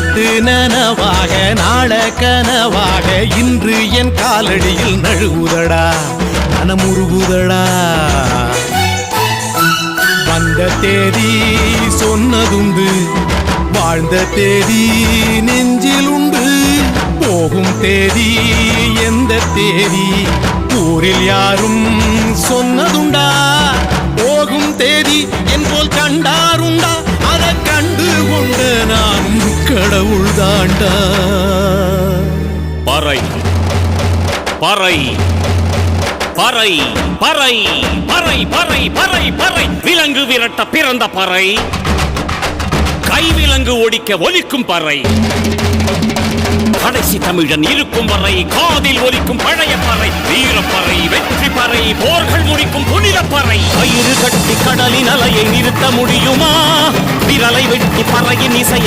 நேத்து நனவாக நாள கனவாக இன்று என் காலடியில் நழுவுதடா மனமுருகுதடா வந்த தேதி சொன்னதுண்டு வாழ்ந்த தேதி நெஞ்சில் உண்டு. போகும் தேதி எந்த தேதி ஊரில் யாரும் சொன்னதுண்டா. போகும் தேதி என் போல் கண்டாருண்டா அதை கண்டு கொண்டு நான். கடவுள் தாண்டா பறை பறை பறை பறை பறை பறை பறை பறை. விலங்கு விரட்ட பிறந்த பறை. கைவிலங்கு ஒடிக்க ஒலிக்கும் பறை. கடைசி தமிழன் இருக்கும் வரை காதில் ஒலிக்கும் பழைய பறை. வீரப்பறை வெற்றி பறை போர்கள் முடிக்கும் புனித பறை. கயிறு கட்டி கடலின் அலையை நிறுத்த முடியுமா? விரலை வெட்டி பறையின் இசையை